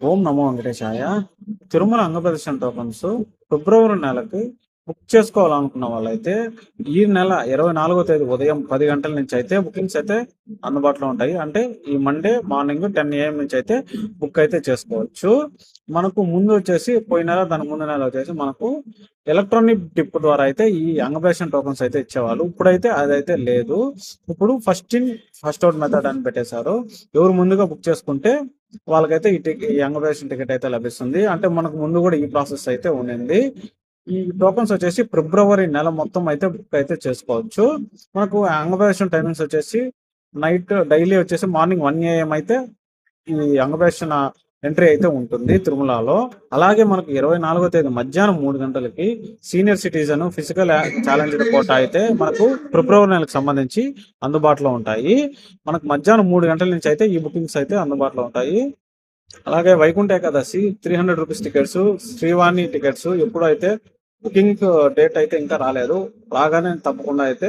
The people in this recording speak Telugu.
ఓం నమో వెంకటేశాయ. తిరుమల అంగప్రదర్శన టోకన్స్ ఫిబ్రవరి నెలకి బుక్ చేసుకోవాలనుకున్న వాళ్ళైతే ఈ నెల ఇరవై నాలుగో తేదీ ఉదయం పది గంటల నుంచి అయితే బుకింగ్స్ అయితే అందుబాటులో ఉంటాయి. అంటే ఈ మండే మార్నింగ్ టెన్ ఏఎం నుంచి అయితే బుక్ అయితే చేసుకోవచ్చు. మనకు ముందు వచ్చేసి పోయిన నెల దాని ముందు నెల వచ్చేసి మనకు ఎలక్ట్రానిక్ టిప్ ద్వారా అయితే ఈ అంగబేషన్ టోకన్స్ అయితే ఇచ్చేవాళ్ళు. ఇప్పుడైతే అదైతే లేదు. ఇప్పుడు first in first out method అని పెట్టేశారు. ఎవరు ముందుగా బుక్ చేసుకుంటే వాళ్ళకైతే ఈ టికెట్ ఈ అంగప్రదర్శన టికెట్ అయితే లభిస్తుంది. అంటే మనకు ముందు కూడా ఈ ప్రాసెస్ అయితే ఉండింది. ఈ టోకన్స్ వచ్చేసి ఫిబ్రవరి నెల మొత్తం అయితే బుక్ అయితే చేసుకోవచ్చు. మనకు అంగప్రదర్శన టైమింగ్స్ వచ్చేసి నైట్ డైలీ వచ్చేసి మార్నింగ్ వన్ ఏఎం అయితే ఈ అంగప్రదర్శన ఎంట్రీ అయితే ఉంటుంది తిరుమలలో. అలాగే మనకు ఇరవై నాలుగో తేదీ మధ్యాహ్నం మూడు గంటలకి senior citizen physical challenge quota అయితే మనకు ఫిబ్రవరి నెలకు సంబంధించి అందుబాటులో ఉంటాయి. మనకు మధ్యాహ్నం మూడు గంటల నుంచి అయితే ఈ బుకింగ్స్ అయితే అందుబాటులో ఉంటాయి. అలాగే Vaikuntha Ekadashi three hundred rupees tickets Srivani tickets ఎప్పుడు అయితే బుకింగ్ uh, డేట్ అయితే ఇంకా రాలేదు. రాగానే తప్పకుండా అయితే